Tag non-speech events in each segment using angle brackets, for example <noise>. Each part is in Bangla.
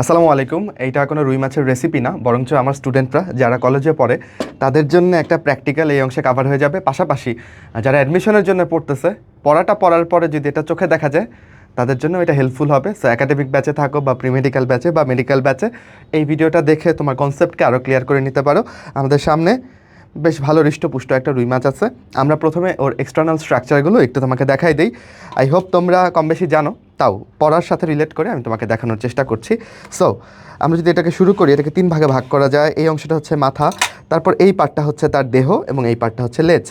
আসসালামু আলাইকুম। এইটা কোনো রুই মাছের রেসিপি না, বরঞ্চ আমার স্টুডেন্টরা যারা কলেজে পড়ে, তাদের জন্য একটা প্র্যাকটিক্যাল এই অংশে কাভার হয়ে যাবে। পাশাপাশি যারা অ্যাডমিশনের জন্য পড়তেছে, পড়াটা পড়ার পরে যদি এটা চোখে দেখা যায়, তাদের জন্য এটা হেল্পফুল হবে। সো একাডেমিক ব্যাচে থাকো বা প্রি মেডিকেল ব্যাচে বা মেডিকেল ব্যাচে এই ভিডিওটা দেখে তোমার কনসেপ্টকে আরও ক্লিয়ার করে নিতে পারো। আমাদের সামনে বেশ ভালো হৃষ্টপুষ্ট একটা রুই মাছ আছে। আমরা প্রথমে ওর এক্সটার্নাল স্ট্রাকচারগুলো একটু তোমাকে দেখাই দিই। আই হোপ তোমরা কম বেশি জানো। তাও পড়ার সাথে রিলেট করে আমি তোমাকে দেখানোর চেষ্টা করছি। সো আমরা যদি এটাকে শুরু করি, এটাকে তিন ভাগে ভাগ করা যায়। এই অংশটা হচ্ছে মাথা, তারপর এই পার্টটা হচ্ছে তার দেহ এবং এই পার্টটা হচ্ছে লেজ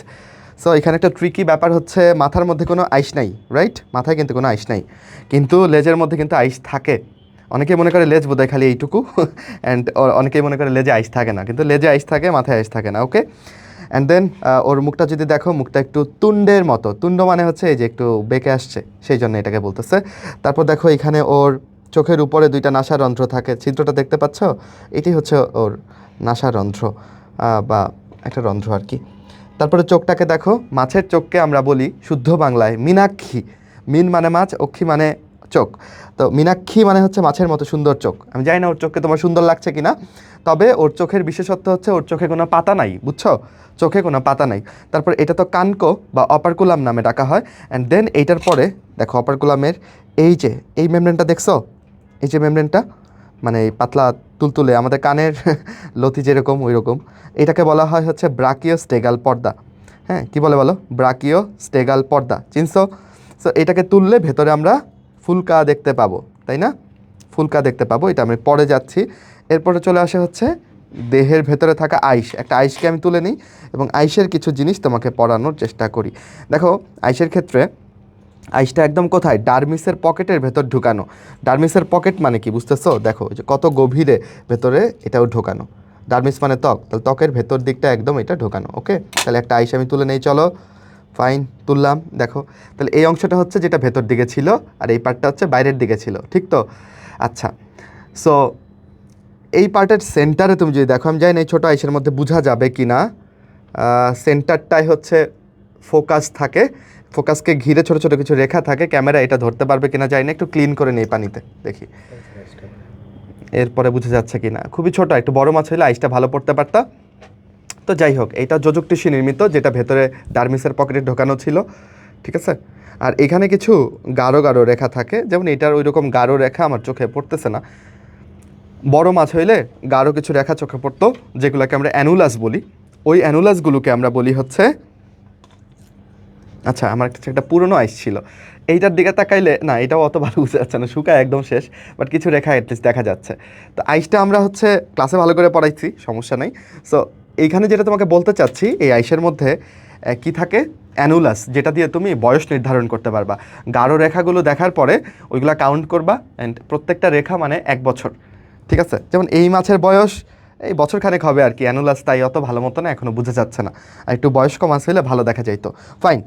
সো এখানে একটা ট্রিকি ব্যাপার হচ্ছে, মাথার মধ্যে কোনো আইস নাই রাইট মাথায় কিন্তু কোনো আইস নাই। কিন্তু লেজের মধ্যে কিন্তু আইস থাকে। অনেকেই মনে করে লেজ বোধহয় খালি এইটুকু <laughs> অ্যান্ড অনেকেই মনে করে লেজে আইস থাকে না। কিন্তু লেজে আইস থাকে, মাথায় আইস থাকে না ওকে অ্যান্ড দেন ওর মুখটা যদি দেখো, মুখটা একটু তুন্ডের মতো। তুণ্ড মানে হচ্ছে এই যে একটু বেঁকে আসছে, সেই জন্য এটাকে বলতেছে। তারপর দেখো এখানে ওর চোখের উপরে দুইটা নাসার রন্ধ্র থাকে। চিত্রটা দেখতে পাচ্ছ? এটি হচ্ছে ওর নাসার রন্ধ্র বা একটা রন্ধ্র আর কি। তারপরে চোখটাকে দেখো, মাছের চোখকে আমরা বলি শুদ্ধ বাংলায় মীনাক্ষী। মিন মানে মাছ, অক্ষী মানে চোখ। তো মীনাক্ষী মানে হচ্ছে মাছের মতো সুন্দর চোখ। আমি জানি না ওর চোখকে তোমার সুন্দর লাগছে কিনা। তবে ওর চোখের বিশেষত্ব হচ্ছে ওর চোখে কোনো পাতা নাই, বুঝছ? চোখে কোনো পাতা নাই। তারপর এটা তো কানকো বা অপারকুলাম নামে ডাকা হয়। অ্যান্ড দেন এইটার পরে, দেখো অপারকুলামের এই যে, এই মেমব্রেনটা দেখছ? এই যে মেমব্রেনটা মানে পাতলা তুলতুলে, আমাদের কানের <laughs> লতি যেরকম ওই রকম এটাকে বলা হয় হচ্ছে ব্রাকিও স্টেগাল পর্দা। হ্যাঁ কি বলে বলো? ব্রাকিও স্টেগাল পর্দা, চিনছো? সো এটাকে তুললে ভেতরে আমরা ফুলকা দেখতে পাবো, তাই না? ফুলকা দেখতে পাবো, এটা আমি পরে যাচ্ছি। এরপরে চলে আসে হচ্ছে দেহের ভেতরে থাকা আইস। একটা আইসকে আমি তুলে নিই এবং আইসের কিছু জিনিস তোমাকে পড়ানোর চেষ্টা করি। দেখো, আইসের ক্ষেত্রে আইসটা একদম কোথায়? ডার্মিসের পকেটের ভেতর ঢুকানো। ডার্মিসের পকেট মানে কি, বুঝতেছো? দেখো যে কত গভীরে ভেতরে এটাও ঢোকানো। ডার্মিস মানে ত্বক। তাহলে ত্বকের ভেতর দিকটা একদম এটা ঢোকানো, ওকে? তাহলে একটা আইস আমি তুলে নেই, চলো। ফাইন তুললাম দেখো। তাহলে এই অংশটা হচ্ছে যেটা ভেতর দিকে ছিল আর এই পার্টটা হচ্ছে বাইরের দিকে ছিল ঠিক তো? আচ্ছা সো এই পার্টের সেন্টারে তুমি যদি দেখো আমি জানি না এই ছোটো আইসের মধ্যে বোঝা যাবে কি না সেন্টারটাই হচ্ছে ফোকাস থাকে ফোকাসকে ঘিরে ছোটো ছোটো কিছু রেখা থাকে ক্যামেরা এটা ধরতে পারবে কিনা জানি না একটু ক্লিন করে নেই পানিতে দেখি। এরপরে বুঝে যাচ্ছে কি না খুবই ছোট একটু বড় মাছ হলে আইসটা ভালো পড়তে পারতা। তো যাই হোক এটা যোজক টিস্যু নির্মিত, যেটা ভেতরে ডার্মিসের পকেটে ঢোকানো ছিল, ঠিক আছে? আর এখানে কিছু গাঢ় গাঢ় রেখা থাকে, যেমন এটার ওই রকম গাঢ় রেখা আমার চোখে পড়তেছে না। বড় মাছ হইলে গাঢ় কিছু রেখা চোখে পড়তো, যেগুলোকে আমরা অ্যানুলাস বলি। ওই অ্যানুলাসগুলোকে আমরা বলি হচ্ছে আচ্ছা আমার কাছে একটা পুরনো আইস ছিল। এইটার দিকে তাকাইলে, না, এটাও অত ভালো বুঝে যাচ্ছে না, শুকায় একদম শেষ বাট কিছু রেখা অ্যাটলিস্ট দেখা যাচ্ছে। তো আইসটা আমরা হচ্ছে ক্লাসে ভালো করে পড়াইছি, সমস্যা নেই। সো এইখানে যেটা তোমাকে বলতে চাচ্ছি, এই আইসের মধ্যে কি থাকে? অ্যানুলাস, যেটা দিয়ে তুমি বয়স নির্ধারণ করতে পারবা। গাঢ় রেখাগুলো দেখার পরে ওইগুলো কাউন্ট করবা অ্যান্ড প্রত্যেকটা রেখা মানে এক বছর। ঠিক আছে? যেমন এই মাছের বয়স, এই বছরখানেক হবে আর কি, অ্যানুলাস তাই অত ভালো মতো না এখনও বুঝে যাচ্ছে না। আর একটু বয়স্ক মাছ হলে ভালো দেখা যাইতো। ফাইন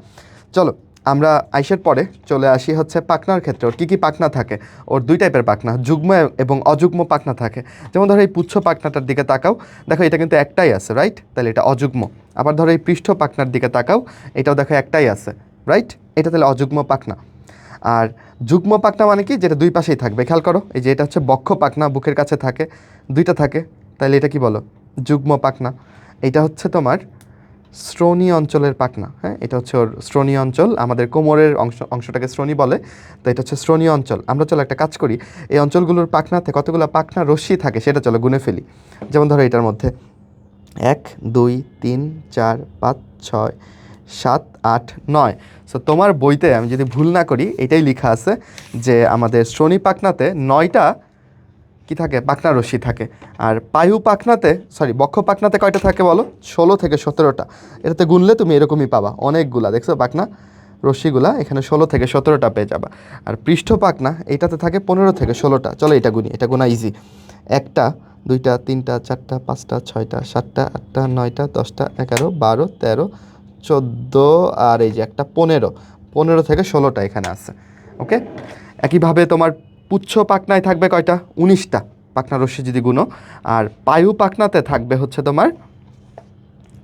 চলো আমরা আইসের পরে চলে আসি হচ্ছে পাখনার ক্ষেত্রে। ওর কী কী পাখনা থাকে? ওর দুই টাইপের পাখনা, যুগ্ম এবং অযুগ্ম পাখনা থাকে। যেমন ধরো এই পুচ্ছ পাখনাটার দিকে তাকাও। দেখো, এটা কিন্তু একটাই আছে রাইট তাহলে এটা অযুগ্ম। আবার ধরো এই পৃষ্ঠ পাখনার দিকে তাকাও, এটাও দেখো একটাই আছে রাইট এটা তাহলে অযুগ্ম পাখনা। আর যুগ্ম পাখনা মানে কি? যেটা দুই পাশেই থাকবে। খেয়াল করো, এই যে এটা হচ্ছে বক্ষ পাখনা, বুকের কাছে থাকে, দুইটা থাকে। তাহলে এটা কি বলো? যুগ্ম পাখনা। এটা হচ্ছে তোমার শ্রোণী অঞ্চলের পাখনা হ্যাঁ? এটা হচ্ছে ওর শ্রোণী অঞ্চল। আমাদের কোমরের অংশ, অংশটাকে শ্রোণী বলে তো এটা হচ্ছে শ্রোণী অঞ্চল। আমরা চলো একটা কাজ করি। এই অঞ্চলগুলোর পাখনাতে কতগুলো পাখনা রশ্মি থাকে সেটা চলো গুনে ফেলি। যেমন ধরো এটার মধ্যে এক, দুই, তিন, চার, পাঁচ, ছয়, সাত, আট, নয়। সো তোমার বইতে আমি যদি ভুল না করি, এটাই লেখা আছে যে আমাদের শ্রোণী পাখনাতে নয়টা কি থাকে? পাখনা রশি থাকে। আর পায়ু পাখনাতে সরি বক্ষ পাখনাতে কয়টা থাকে বলো? ষোলো থেকে সতেরোটা। এটাতে গুনলে তুমি এরকমই পাবা। অনেকগুলা, দেখছ? পাখনা রশ্মিগুলা এখানে ষোলো থেকে সতেরোটা পেয়ে যাবা। আর পৃষ্ঠ পাখনা এইটাতে থাকে পনেরো থেকে ষোলোটা। চলো এটা গুনি, এটা গোনা ইজি একটা, দুইটা, তিনটা, চারটা, পাঁচটা, ছয়টা, সাতটা, আটটা, নয়টা, দশটা, এগারো, বারো, তেরো, চোদ্দ, আর এই যে একটা পনেরো। পনেরো থেকে ষোলোটা এখানে আছে। ওকে? একইভাবে তোমার পুচ্ছ পাকনায় থাকবে কয়টা? উনিশটা পাখনা রশ্মি যদি গুনো আর পায়ু পাখনাতে থাকবে হচ্ছে তোমার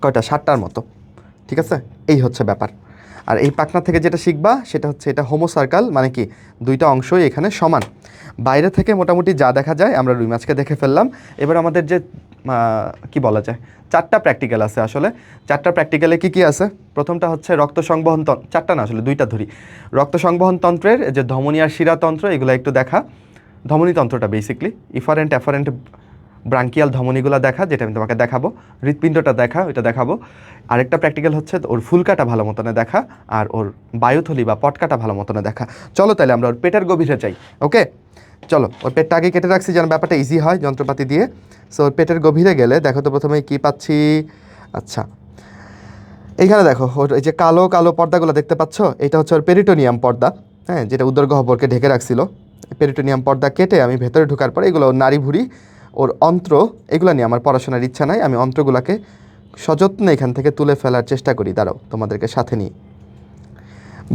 কয়টা? সাতটার মতো। ঠিক আছে? এই হচ্ছে ব্যাপার। আর এই পাখনা থেকে যেটা শিখবা, সেটা হচ্ছে এটা হোমো সার্কাল মানে কি দুইটা অংশই এখানে সমান। বাইরে থেকে মোটামুটি যা দেখা যায় আমরা রুই মাছকে দেখে ফেললাম। এবার আমাদের যে কি বলা যায়? চারটা প্র্যাকটিক্যাল আছে আসলে। চারটা প্র্যাকটিক্যালে কি কি আছে? প্রথমটা হচ্ছে রক্ত সংবহন তন্ত্র চারটা না, আসলে দুইটা ধরি। রক্ত সংবহন তন্ত্রের যে ধমনী আর শিরাতন্ত্র এগুলো একটু দেখা। ধমনী তন্ত্রটা বেসিকলি ইফারেন্ট অ্যাফারেন্ট ব্রাঙ্কিয়াল ধমনীগুলো দেখা, যেটা আমি তোমাকে দেখাবো। হৃৎপিণ্ডটা দেখা, ওইটা দেখাবো। আরেকটা প্র্যাকটিক্যাল হচ্ছে ওর ফুলকাটা ভালো মতনে দেখা, আর ওর বায়ুথলি বা পটকাটা ভালো মতনে দেখা। চলো তাহলে আমরা ওর পেটের গভীরে যাই ওকে চলো, ওর পেটটা আগে কেটে রাখছি যেন ব্যাপারটা ইজি হয় যন্ত্রপাতি দিয়ে। সো পেটের গভীরে গেলে দেখো তো প্রথমে কি পাচ্ছি? আচ্ছা। এইখানে দেখো এই যে কালো কালো পর্দাগুলো দেখতে পাচ্ছ? এটা হচ্ছে ওর পেরিটোনিয়াম পর্দা হ্যাঁ যেটা উদর গহ্বরকে ঢেকে রাখছিল। পেরিটোনিয়াম পর্দা কেটে আমি ভেতরে ঢোকার পরে এগুলো নারী ভুড়ি ওর অন্ত্র, এগুলো নিয়ে আমার পড়াশোনার ইচ্ছা নাই। আমি অন্ত্রগুলোকে সযত্নে এখান থেকে তুলে ফেলার চেষ্টা করি। দাঁড়াও, তোমাদেরকে সাথে নিয়ে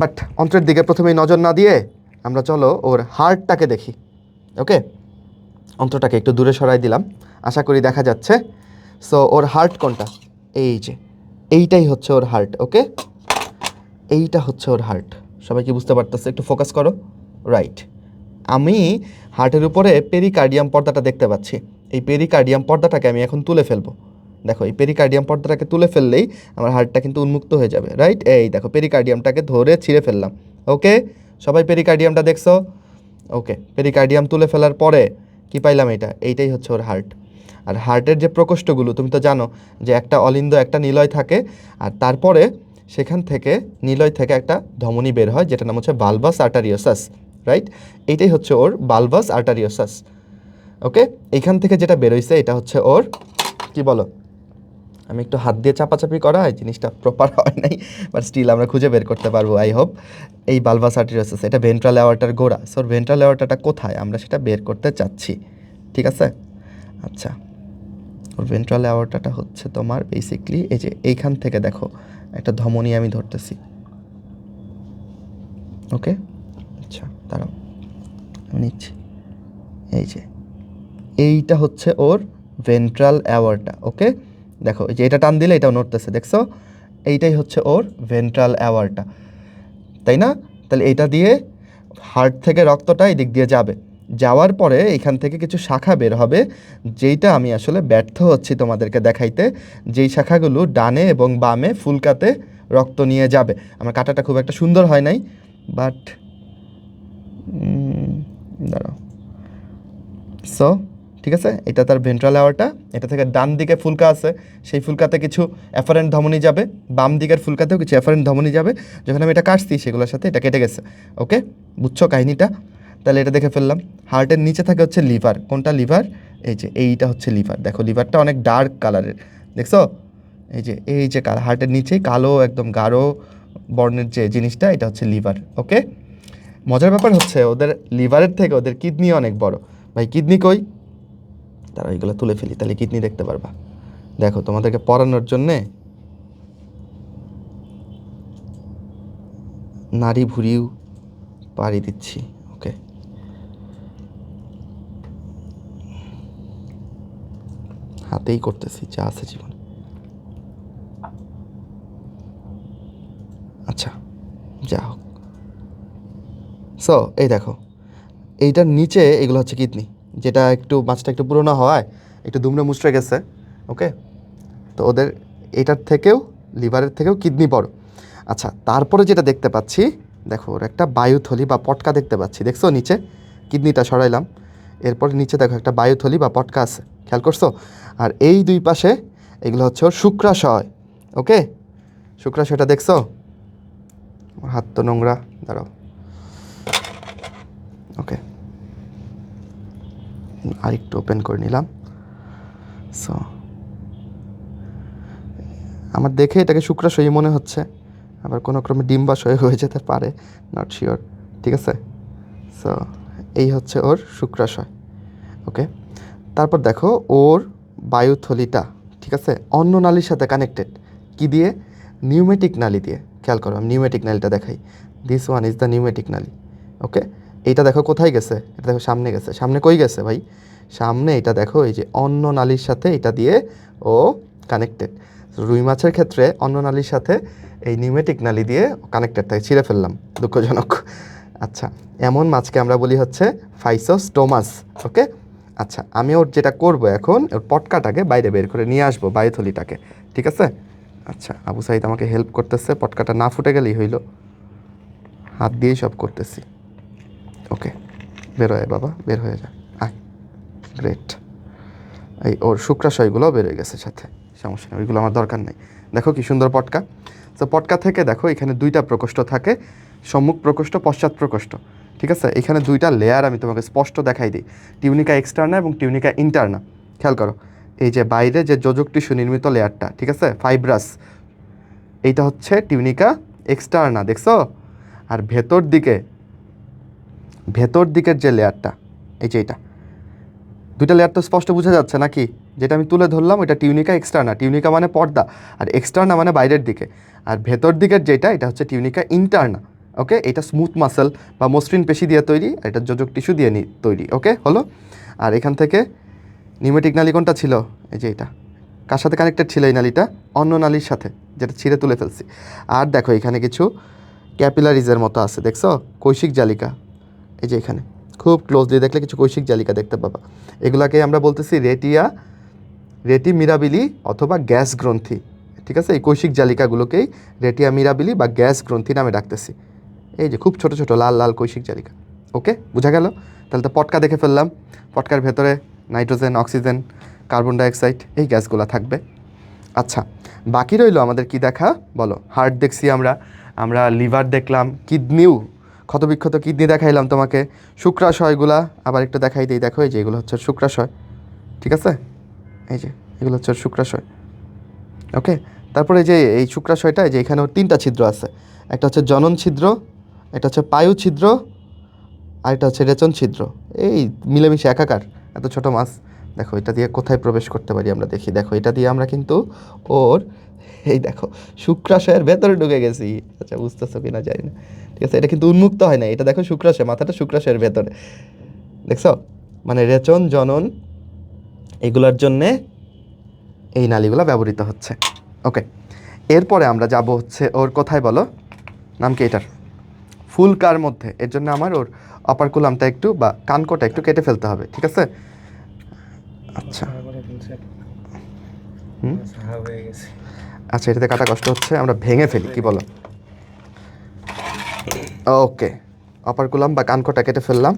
বাট অন্ত্রের দিকে প্রথমেই নজর না দিয়ে আমরা চলো ওর হার্টটাকে দেখি। ওকে অন্ত্রটাকে একটু দূরে সরাই দিলাম। আশা করি দেখা যাচ্ছে। সো ওর হার্ট কোনটা? এই যে, এইটাই হচ্ছে ওর হার্ট ওকে এইটা হচ্ছে ওর হার্ট সবাই কি বুঝতে পারতেছে? একটু ফোকাস করো। রাইট আমি হার্টের উপরে পেরিকার্ডিয়াম পর্দাটা দেখতে পাচ্ছি। এই পেরিকার্ডিয়াম পর্দাটাকে আমি এখন তুলে ফেলব। দেখো, এই পেরিকার্ডিয়াম পর্দাটাকে তুলে ফেললেই আমার হার্টটা কিন্তু উন্মুক্ত হয়ে যাবে। রাইট এই দেখো পেরিকার্ডিয়ামটাকে ধরে ছিঁড়ে ফেললাম। ওকে সবাই পেরিকার্ডিয়ামটা দেখছ? ওকে পেরিকার্ডিয়াম তুলে ফেলার পরে কি পাইলাম এটা এইটাই হচ্ছে ওর হার্ট আর হার্টের যে প্রকোষ্ঠগুলো, তুমি তো জানো যে একটা অলিন্দ, একটা নিলয় থাকে, আর তারপরে সেখান থেকে, নিলয় থেকে একটা ধমনী বের হয় যেটা নাম হচ্ছে বালবাস আর্টারিওসাস রাইট এইটাই হচ্ছে ওর বালবাস আর্টারিওসাস ওকে এইখান থেকে যেটা বেরোইছে এটা হচ্ছে ওর, কি বলো? আমি একটু হাত দিয়ে চাপাচাপি করা হয় জিনিসটা প্রপার হয় নাই বাট স্টিল আমরা খুঁজে বের করতে পারব আই হোপ এই বালভাস আর্টারিওসাস এটা ভেন্ট্রাল অ্যাওয়ার্টার গোড়া সো ভেন্ট্রাল অ্যাওয়ার্টাটা কোথায়? আমরা সেটা বের করতে চাচ্ছি, ঠিক আছে? আচ্ছা। ওর ভেন্ট্রাল অ্যাওয়ার্টাটা হচ্ছে তোমার বেসিকলি এই যে এইখান থেকে দেখো, একটা ধমনী আমি ধরতেছি। ওকে আচ্ছা দাঁড়াও, আমি নিচ্ছি। এই যে, এইটা হচ্ছে ওর ভেন্ট্রাল অ্যাওয়ার্টা ওকে দেখো, এই যে এটা টান দিলে এটাও নড়তেছে, দেখছ? এইটাই হচ্ছে ওর ভেন্ট্রাল অ্যাওয়ার্টা তাই না? তাহলে এটা দিয়ে হার্ট থেকে রক্তটা এই দিক দিয়ে যাবে। যাওয়ার পরে এখান থেকে কিছু শাখা বের হবে, যেইটা আমি আসলে ব্যর্থ হচ্ছি তোমাদেরকে দেখাইতে। যেই শাখাগুলো ডানে এবং বামে ফুলকাতে রক্ত নিয়ে যাবে। আমার কাটাটা খুব একটা সুন্দর হয় নাই বাট দাঁড়াও। সো ঠিক আছে? এটা তার ভেন্ট্রাল আওয়ারটা এটা থেকে ডান দিকে ফুলকা আছে। সেই ফুলকাতে কিছু অ্যাফারেন্ট ধমনী যাবে। বাম দিকের ফুলকাতেও কিছু অ্যাফারেন্ট ধমনী যাবে। যখন আমি এটা কাটছি, সেগুলোর সাথে এটা কেটে গেছে। ওকে বুঝছ কাহিনিটা? তাহলে এটা দেখে ফেললাম। হার্টের নিচে থাকে হচ্ছে লিভার কোনটা লিভার এই যে, এইটা হচ্ছে লিভার দেখো লিভারটা অনেক ডার্ক কালারের দেখছ? এই যে এই যে হার্টের নিচেই কালো, একদম গাঢ় বর্ণের যে জিনিসটা, এটা হচ্ছে লিভার ওকে মজার ব্যাপার হচ্ছে, ওদের লিভারের থেকে ওদের কিডনি অনেক বড়। ভাই কিডনি কই? তারা ওইগুলো তুলে ফেলি, তাহলে কিডনি দেখতে পারবা। দেখো, তোমাদেরকে পড়ানোর জন্যে নারী ভুরিও পাড়ি দিচ্ছি ওকে হাতেই করতেছি, যা আছে জীবন। আচ্ছা যা হোক। সো এই দেখো, এইটার নিচে এগুলো হচ্ছে কিডনি, যেটা একটু মাছটা একটু পুরোনো হওয়ায় একটু দুমড়ে মুচড়ে গেছে ওকে তো ওদের, এটার থেকেও, লিভারের থেকেও কিডনি বড়। আচ্ছা তারপরে যেটা দেখতে পাচ্ছি, দেখো, ওর একটা বায়ুথলি বা পটকা দেখতে পাচ্ছি, দেখছ নিচে? কিডনিটা সরাইলাম। এরপর নিচে দেখো একটা বায়ুথলি বা পটকা আছে। খেয়াল করছ? আর এই দুই পাশে এগুলো হচ্ছে ওর শুক্রাশয়, ওকে? শুক্রাশয়টা দেখছ? হাত তো নোংরা, দাঁড়াও। ওকে। আরেকটু ওপেন করে নিলাম। সো, আমার দেখে এটাকে শুক্রাশয়ই মনে হচ্ছে। আবার কোনো ক্রমে ডিম্বাশয় হয়ে যেতে পারে নট শিওর ঠিক আছে? সো এই হচ্ছে ওর শুক্রাশয়, ওকে? তারপর দেখো ওর বায়ুথলিটা, ঠিক আছে? অন্য নালীর সাথে কানেক্টেড কি দিয়ে? নিউমেটিক নালী দিয়ে। খেয়াল করো, আমি নিউমেটিক নালীটা দেখাই। This one is the pneumatic নালী, okay? এইটা দেখো কোথায় গেছে? এটা দেখো সামনে গেছে। সামনে কই গেছে ভাই? সামনে এটা দেখো, এই যে অন্য নালীর সাথে এটা দিয়ে ও কানেক্টেড রুই মাছের ক্ষেত্রে অন্য নালীর সাথে এই নিউমেটিক নালী দিয়ে কানেক্টেড থাকে ছিঁড়ে ফেললাম। দুঃখজনক। আচ্ছা এমন মাছকে আমরা বলি হচ্ছে ফাইসোস্টোমাস ওকে? আচ্ছা আমি ওর যেটা করব এখন, ওর পটকাটাকে বাইরে বের করে নিয়ে আসব বায়ুথলিটাকে, ঠিক আছে? আচ্ছা আবু সাইদ আমাকে হেল্প করতেছে, পটকাটা না ফুটে গেলেই হইল। হাত দিয়েই সব করতেছি। ওকে, বের হয়ে বাবা, বের হয়ে যা। আয় গ্রেট এই ওর শুক্রাশয়গুলোও বের হয়ে গেছে সাথে, সমস্যা নেই, ওইগুলো আমার দরকার নেই। দেখো কি সুন্দর পটকা। তো পটকা থেকে দেখো, এখানে দুইটা প্রকোষ্ঠ থাকে। সম্মুখ প্রকোষ্ঠ, পশ্চাৎ প্রকোষ্ঠ। ঠিক আছে? এখানে দুইটা লেয়ার আমি তোমাকে স্পষ্ট দেখাই দিই। টিউনিকা এক্সটার্না এবং টিউনিকা ইন্টারনা খেয়াল করো। এই যে বাইরে যে যোজক টিস্যু নির্মিত লেয়ারটা ঠিক আছে? ফাইব্রাস এইটা হচ্ছে টিউনিকা এক্সটার্না দেখছ? আর ভেতর দিকে, ভেতর দিকের যে লেয়ারটা এই যে এটা। দুইটা লেয়ার তো স্পষ্ট বোঝা যাচ্ছে নাকি? যেটা আমি তুলে ধরলাম ওইটা টিউনিকা এক্সটার্না টিউনিকা মানে পর্দা, আর এক্সটার্না মানে বাইরের দিকে। আর ভেতর দিকের যেটা, এটা হচ্ছে টিউনিকা ইন্টারনা ওকে? এটা স্মুথ মাসেল বা মসৃণ পেশি দিয়ে তৈরি, আর এটা যোজক টিস্যু দিয়ে নি- তৈরি, ওকে? হলো? আর এখান থেকে নিউমেটিক নালি কোনটা ছিল? এই যে এটা। কার সাথে কানেক্টেড ছিল এই নালিটা? অন্য নালির সাথে, যেটা ছিঁড়ে তুলে ফেলছি। আর দেখো, এখানে কিছু ক্যাপিলারিজের মতো আছে, দেখছ? কৈশিক জালিকা। এই যে এখানে। খুব ক্লোজলি দেখলে কিছু কৈশিক জালিকা দেখতে পাবা। এগুলাকে আমরা বলতেছি রেটিয়া, রেটি মিরাবিলি অথবা গ্যাস গ্রন্থি। ঠিক আছে? এই কৈশিক জালিকাগুলোকেই রেটিয়া মিরাবিলি বা গ্যাস গ্রন্থি নামে ডাকতেছি। এই যে খুব ছোট ছোট লাল লাল কৈশিক জালিকা। ওকে বোঝা গেল? তাহলে তো পটকা দেখে ফেললাম। পটকার ভেতরে নাইট্রোজেন, অক্সিজেন, কার্বন ডাইঅক্সাইড, এই গ্যাসগুলো থাকবে। আচ্ছা বাকি রইল আমাদের কি দেখা? বলো, হার্ট দেখছি আমরা। আমরা লিভার দেখলাম, কিডনিও। ক্ষতবিক্ষত কিডনি দেখাইলাম তোমাকে। শুক্রাশয়গুলা আবার একটু দেখাই দিই। দেখো, এই যে এগুলো হচ্ছে শুক্রাশয়। ঠিক আছে? এই যে, এগুলো হচ্ছে শুক্রাশয়। ওকে তারপরে যে এই শুক্রাশয়টা যে এখানে তিনটা ছিদ্র আছে। একটা হচ্ছে জনন ছিদ্র একটা হচ্ছে পায়ু ছিদ্র, আর একটা হচ্ছে রেচন ছিদ্র। এই মিলেমিশে একাকার, এত ছোট মাছ। দেখো, এটা দিয়ে কোথায় প্রবেশ করতে পারি আমরা দেখি। দেখো, এটা দিয়ে আমরা কিন্তু ওর, এই দেখো, শুক্রাশয়ের ভেতরে ঢুকে গেছি। আচ্ছা বুঝতেছো কিনা জানি না। ঠিক আছে, এটা কিন্তু উন্মুক্ত হয় না এটা দেখো শুক্রাশয়, মাথাটা শুক্রাশয়ের ভেতরে। দেখছ? মানে রেচন, জনন, এগুলোর জন্যে এই নালীগুলো ব্যবহৃত হচ্ছে। ওকে, এরপরে আমরা যাব হচ্ছে ওর কোথায় বলো? নাম কি এটার? ফুলকার মধ্যে। এর জন্য আমার ওর অপার কুলামটা একটু বা কানকোটা একটু কেটে ফেলতে হবে ঠিক আছে? আচ্ছা। আচ্ছা এটাতে কাটা কষ্ট হচ্ছে আমরা ভেঙে ফেলি কি বলো? ওকে অপার কুলাম বা কানকোটা কেটে ফেললাম।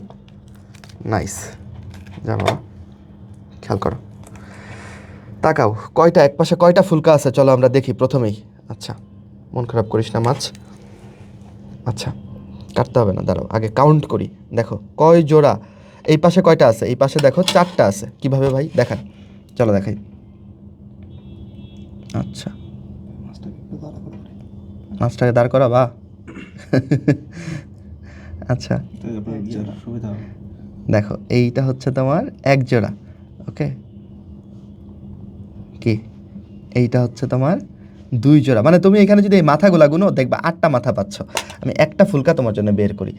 নাইস যা বাবা খেয়াল করো। তাকাও কয়টা এক পাশে কয়টা ফুলকা আছে? চলো আমরা দেখি প্রথমেই। আচ্ছা মন খারাপ করিস না মাছ। আচ্ছা। কাটতে হবে না, দাঁড়াও, আগে কাউন্ট করি, দেখো, কয় জোড়া, এই পাশে কয়টা আছে? এই পাশে দেখো চারটা আছে, কীভাবে ভাই? দেখান, চলো দেখাই। আচ্ছা। মাছটাকে দাঁড় করা বা আচ্ছা। দেখো, এইটা হচ্ছে তোমার এক জোড়া ওকে কি? এইটা হচ্ছে তোমার দুই জোড়া। মানে তুমি এখানে যদি এই মাথাগুলা গুনো, দেখবা আটটা মাথা পাচ্ছ। আমি একটা ফুলকা তোমার জন্য বের করি।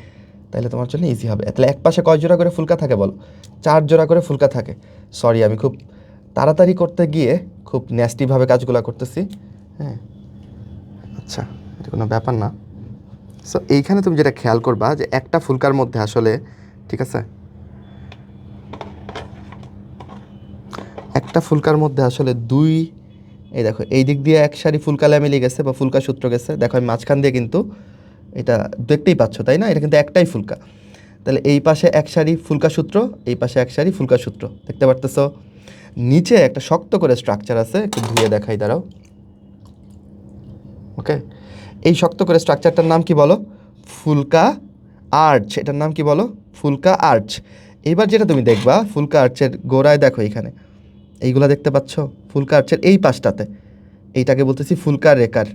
তাহলে তোমার জন্য ইজি হবে। তাহলে এক পাশে কয় জোড়া করে ফুলকা থাকে বলো? চার জোড়া করে ফুলকা থাকে। সরি আমি খুব তাড়াতাড়ি করতে গিয়ে খুব ন্যাস্টিভাবে কাজগুলো করতেছি। হ্যাঁ। আচ্ছা এটা কোনো ব্যাপার না। সো এইখানে তুমি যেটা খেয়াল করবা যে একটা ফুলকার মধ্যে আসলে, ঠিক আছে? একটা ফুলকার মধ্যে আসলে দুই এই দেখো, এই দিক দিয়ে এক সারি ফুলকা ল্যামিলি গেছে বা ফুলকা সূত্র গেছে। দেখো, আমি মাঝখান দিয়ে কিন্তু এটা দেখতেই পাচ্ছ, তাই না? এটা কিন্তু একটাই ফুলকা। তাহলে এই পাশে এক সারি ফুলকা সূত্র, এই পাশে এক সারি ফুলকা সূত্র। দেখতে পারতেছো? নিচে একটা শক্ত করে স্ট্রাকচার আছে, একটু ধুয়ে দেখাই, দাঁড়াও। ওকে এই শক্ত করে স্ট্রাকচারটার নাম কি বলো? ফুলকা আর্চ। এটার নাম কি বলো? ফুলকা আর্চ। এইবার যেটা তুমি দেখবা, ফুলকা আর্চের গোড়ায় দেখো এখানে। এইগুলা দেখতে পাচ্ছ? ফুলকা আর্চের এই পাশটাতে। এইটাকে বলতেছি ফুলকা রেকার।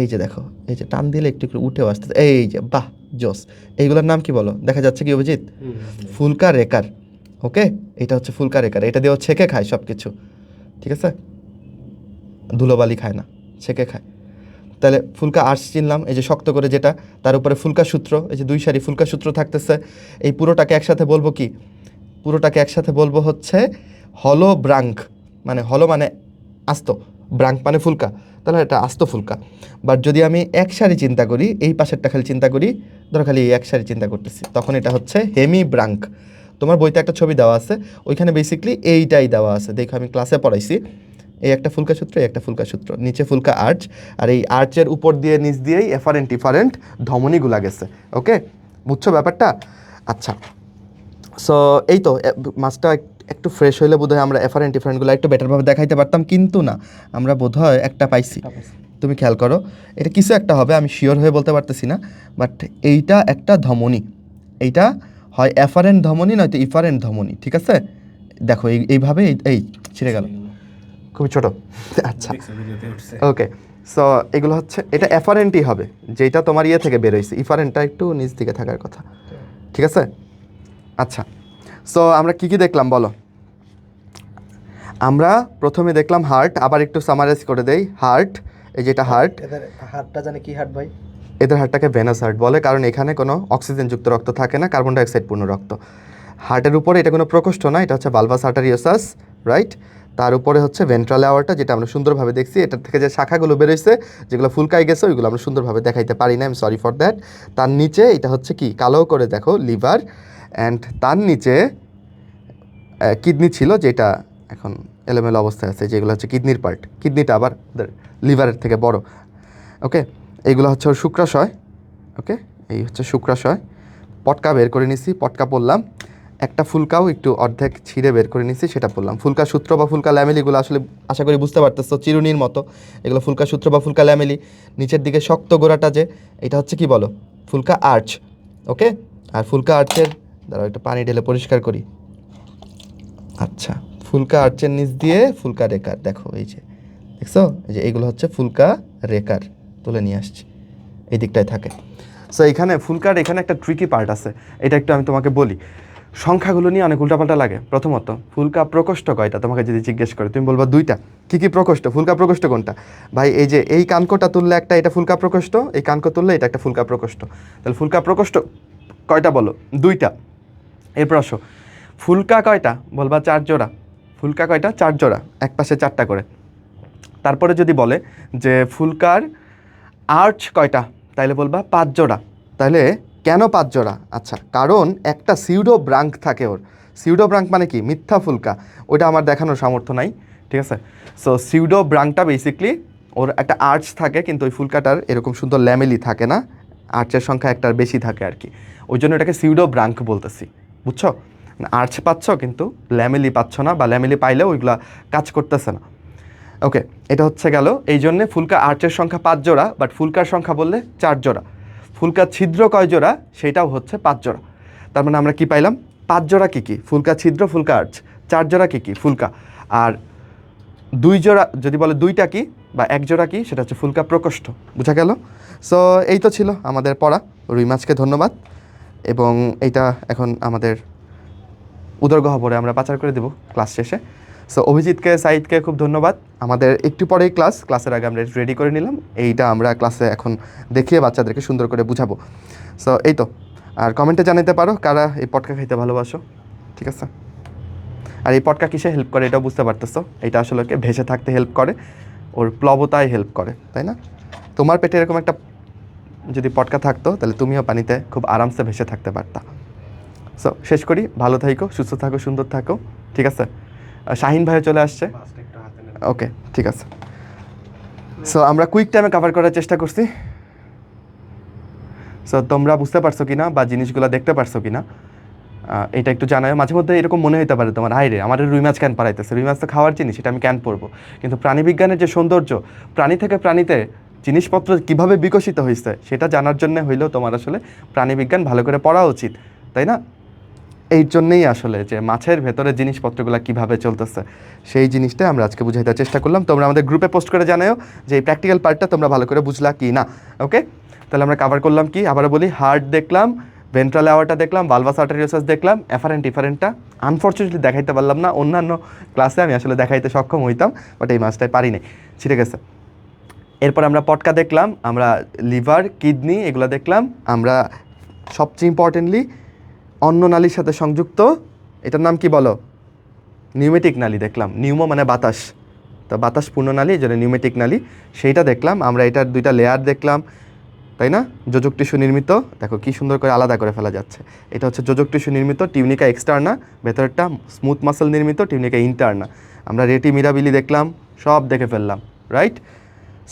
এই যে দেখো এই যে টান দিলে একটু একটু উঠেও আসতেছে। এই যে বাহ জোস। এইগুলোর নাম কি বলো? দেখা যাচ্ছে কি অভিজিৎ? ফুলকা রেকার। ওকে? এটা হচ্ছে ফুলকা রেকার। এটা দিয়েও ছেঁকে খায় সব কিছু ঠিক আছে? ধুলোবালি খায় না ছেঁকে খায়। তাহলে ফুলকা আর্টস চিনলাম এই যে শক্ত করে যেটা তার উপরে ফুলকা সূত্র এই যে দুই সারি ফুলকা সূত্র থাকতেছে। এই পুরোটাকে একসাথে বলব কি? পুরোটাকে একসাথে বলব হচ্ছে হলো ব্রাঙ্ক মানে হলো মানে আস্ত। ব্রাঙ্ক মানে ফুলকা, তাহলে এটা আস্ত ফুলকা। বাট যদি আমি এক সারি চিন্তা করি, এই পাশেরটা খালি চিন্তা করি, ধরো খালি এই এক সারি চিন্তা করতেছি, তখন এটা হচ্ছে হেমি ব্রাঙ্ক। তোমার বইতে একটা ছবি দেওয়া আছে, ওইখানে বেসিকলি এইটাই দেওয়া আছে। দেখো আমি ক্লাসে পড়াইছি, এই একটা ফুলকা সূত্র, এই একটা ফুলকা সূত্র, নিচে ফুলকা আর্চ আর এই আর্চের উপর দিয়ে, নিচ দিয়েই এফারেন্ট ডিফারেন্ট ধমনীগুলা গেছে ওকে বুঝছ ব্যাপারটা? আচ্ছা সো এই তো মাছটা এক- একটু ফ্রেশ হইলে বোধহয় আমরা এফারেন্ট ডিফারেন্টগুলো একটু বেটারভাবে দেখাইতে পারতাম কিন্তু না আমরা বোধহয় একটা পাইছি। তুমি খেয়াল করো এটা কিছু একটা হবে আমি শিওর হয়ে বলতে পারতেছি না বাট এইটা একটা ধমনী। এইটা হয় এফারেন্ট ধমনী নয়তো ইফারেন্ট ধমনী ঠিক আছে? দেখো এই এইভাবে এই- এই ছিঁড়ে গেল। খুবই ছোট। আচ্ছা। ওকে সো এগুলো হচ্ছে এটা এফারেন্টই হবে যেটা তোমার ইয়ে থেকে বেরোইছে ইফারেন্টটা একটু নিচ দিকে থাকার কথা ঠিক আছে? আচ্ছা সো আমরা কি কি দেখলাম বলো? আমরা প্রথমে দেখলাম হার্ট আবার একটু সামারাইজ করে দেই। হার্ট এই যেটা হার্ট এদের হাতটা জানে কি হাট ভাই? এদের হার্টটাকে ভেনাস হার্ট বলে কারণ এখানে কোনো অক্সিজেনযুক্ত রক্ত থাকে না কার্বন ডাইঅক্সাইড পূর্ণ রক্ত। হার্টের উপরে এটা কোনো প্রকোষ্ঠ না এটা হচ্ছে বালভাস আর্টারিওসাস রাইট তার উপরে হচ্ছে ভেন্ট্রাল আওয়ারটা যেটা আমরা সুন্দরভাবে দেখছি। এটার থেকে যে শাখাগুলো বেরোইছে যেগুলো ফুলকাই গেছে ওইগুলো আমরা সুন্দরভাবে দেখাইতে পারি না আই সরি ফর দ্যাট তার নিচে এটা হচ্ছে কি? কালো করে দেখো লিভার অ্যান্ড তার নিচে কিডনি ছিল যেটা এখন এলোমেলো অবস্থায় আছে, যেগুলো হচ্ছে কিডনির পার্ট কিডনিটা আবার লিভারের থেকে বড়। ওকে এইগুলো হচ্ছে ওর শুক্রাশয়। ওকে এই হচ্ছে শুক্রাশয়। পটকা বের করে নিছি, পটকা পড়লাম। একটা ফুলকাও একটু অর্ধেক ছিঁড়ে বের করে নিছি, সেটা পড়লাম। ফুলকা সূত্র বা ফুলকা ল্যামেলিগুলো আসলে আশা করি বুঝতে পারতেছো, চিরুনির মতো। এগুলো ফুলকা সূত্র বা ফুলকা ল্যামেলি। নিচের দিকে শক্ত গোড়াটা যে, এটা হচ্ছে কি বলো? ফুলকা আর্চ। ওকে আর ফুলকা আর্চের দাঁড়াও, একটু পানি ঢেলে পরিষ্কার করি। আচ্ছা ফুলকা আর্চের নিচ দিয়ে ফুলকা রেকার দেখো এই যে, দেখছ? এই যে এইগুলো হচ্ছে ফুলকা রেকার তুলে নিয়ে আসছি। এই দিকটায় থাকে। সো এখানে ফুলকার এখানে একটা ট্রিকি পার্ট আছে। এটা একটু আমি তোমাকে বলি। সংখ্যাগুলো নিয়ে অনেক উল্টাপাল্টা লাগে। প্রথমত, ফুলকা প্রকোষ্ঠ কয়টা? তোমাকে যদি জিজ্ঞেস করে, তুমি বলবা দুইটা। কী কী প্রকোষ্ঠ? ফুলকা প্রকোষ্ঠ কোনটা? ভাই, এই যে এই কানকোটা তুললে একটা, এটা ফুলকা প্রকোষ্ঠ, এই কানকো তুললে এটা একটা ফুলকা প্রকোষ্ঠ। তাহলে ফুলকা প্রকোষ্ঠ কয়টা বলো? দুইটা। এরপর আসো। ফুলকা কয়টা? বলবা চার জোড়া। ফুলকা কয়টা? চার জোড়া। এক পাশে চারটা করে। তারপরে যদি বলে যে ফুলকার আর্চ কয়টা, তাইলে বলবা পাঁচ জোড়া। তাহলে কেন পাঁচ জোড়া? আচ্ছা কারণ একটা সিউডো ব্রাঙ্ক থাকে ওর। সিউডো ব্রাঙ্ক মানে কি? মিথ্যা ফুলকা। ওটা আমার দেখানোর সামর্থ্য নাই, ঠিক আছে? সো সিউডো ব্রাঙ্কটা বেসিকলি ওর একটা আর্চ থাকে, কিন্তু ওই ফুলকাটার এরকম সুন্দর ল্যামেলি থাকে না। আর্চের সংখ্যা একটার বেশি থাকে আর কি। ওই জন্য এটাকে সিউডো ব্রাঙ্ক বলতেছি। বুঝছ? আর্চ পাচ্ছ কিন্তু, ল্যামেলি পাচ্ছ না বা ল্যামেলি পাইলেও ওইগুলা কাজ করতেছে না। ওকে এটা হচ্ছে গেল, এই জন্যে ফুলকা আর্চের সংখ্যা পাঁচ জোড়া বাট ফুলকার সংখ্যা বললে চার জোড়া। ফুলকা ছিদ্র কয় জোড়া? সেটাও হচ্ছে পাঁচ জোড়া। তার মানে আমরা কি পাইলাম? পাঁচ জোড়া কী কী? ফুলকা ছিদ্র, ফুলকা আর্চ চার জোড়া কী কী? ফুলকা। আর দুই জোড়া, যদি বলে দুইটা কি বা এক জোড়া কি, সেটা হচ্ছে ফুলকা প্রকোষ্ঠ। বুঝা গেল? সো এই তো ছিল আমাদের পড়া। রুই মাছকে ধন্যবাদ। এবং এইটা এখন আমাদের উদরগহ্বরে আমরা পাচার করে দেব ক্লাস শেষে। সো অভিজিৎকে সাইদকে খুব ধন্যবাদ। আমাদের একটু পরেই ক্লাস, ক্লাসের আগে আমরা রেডি করে নিলাম। এইটা আমরা ক্লাসে এখন দেখিয়ে বাচ্চাদেরকে সুন্দর করে বুঝাবো। সো এই তো। আর কমেন্টে জানাতে পারো কারা এই পটকা খাইতে ভালোবাসো। ঠিক আছে? আর এই পটকা কিসে হেল্প করে এটাও বুঝতে পারতেছো। এটা আসলে ভেসে থাকতে হেল্প করে। ওর প্লবতায় হেল্প করে, তাই না? তোমার পেটে এরকম একটা যদি পটকা থাকতো, তাহলে তুমিও পানিতে খুব আরামসে ভেসে থাকতে পারতা। সো শেষ করি। ভালো থাকো সুস্থ থাকো, সুন্দর থাকো। ঠিক আছে? শাহিন ভাইও চলে আসছে। ওকে ঠিক আছে। সো আমরা কুইক টাইমে কভার করার চেষ্টা করছি। সো তোমরা বুঝতে পারছ কি না বা জিনিসগুলো দেখতে পারছ কি না এটা একটু জানায়। মাঝে মধ্যে এরকম মনে হতে পারে তোমার হাই রে, আমার রুই মাছ ক্যান পারাইতেছে রুই মাছ তো খাওয়ার জিনিস, এটা আমি ক্যান পরবো? কিন্তু প্রাণীবিজ্ঞানের যে সৌন্দর্য, প্রাণী থেকে প্রাণীতে জিনিসপত্র কীভাবে বিকশিত হয়েছে সেটা জানার জন্য হইলেও তোমার আসলে প্রাণীবিজ্ঞান ভালো করে পড়া উচিত, তাই না? এই জন্যেই আসলে যে মাছের ভেতরে জিনিসপত্রগুলো কীভাবে চলতেছে, সেই জিনিসটা আমরা আজকে বুঝাইতে চেষ্টা করলাম। তোমরা আমাদের গ্রুপে পোস্ট করে জানাও যে এই প্র্যাকটিক্যাল পার্টটা তোমরা ভালো করে বুঝলা কি না ওকে তাহলে আমরা কভার করলাম কি? আবার বলি হার্ট দেখলাম ভেন্ট্রাল আওয়ারটা দেখলাম বালভাস আর্টারিওসাস দেখলাম এফারেন্ট ডিফারেন্টটা আনফর্চুনেটলি দেখাইতে পারলাম না, অন্যান্য ক্লাসে আমি আসলে দেখাইতে সক্ষম হইতাম বাট এই মাছটাই পারি নাই। ছিঁড়ে গেছে এরপর আমরা পটকা দেখলাম, আমরা লিভার, কিডনি এগুলো দেখলাম, আমরা সবচেয়ে ইম্পর্টেন্টলি অন্য নালীর সাথে সংযুক্ত, এটার নাম কি বলো? নিউমেটিক নালী দেখলাম নিউমো মানে বাতাস, তো বাতাস পূর্ণনালী যেটা নিউমেটিক নালী, সেইটা দেখলাম, আমরা এটার দুইটা লেয়ার দেখলাম, তাই না? যোজক টিস্যু নির্মিত, দেখো কি সুন্দর করে আলাদা করে ফেলা যাচ্ছে, এটা হচ্ছে যোজক টিস্যু নির্মিত টিউনিকা এক্সটার্না ভেতরটা স্মুথ মাসেল নির্মিত টিউনিকা ইন্টারনা আমরা রেটি মিরাবিলি দেখলাম, সব দেখে ফেললাম রাইট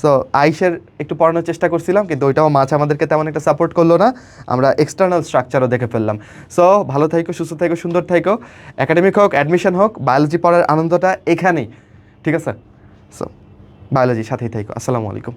সো আইসের একটু পড়ানোর চেষ্টা করছিলাম, কিন্তু ওইটাও মাছ আমাদেরকে তেমন একটা সাপোর্ট করল না। আমরা এক্সটার্নাল স্ট্রাকচারও দেখে ফেললাম। সো ভালো থাইকো সুস্থ থাইকো সুন্দর থাইকো একাডেমিক হোক অ্যাডমিশন হোক বায়োলজি পড়ার আনন্দটা এখানেই। ঠিক আছে? সো বায়োলজি সাথেই থাইকো আসসালামু আলাইকুম।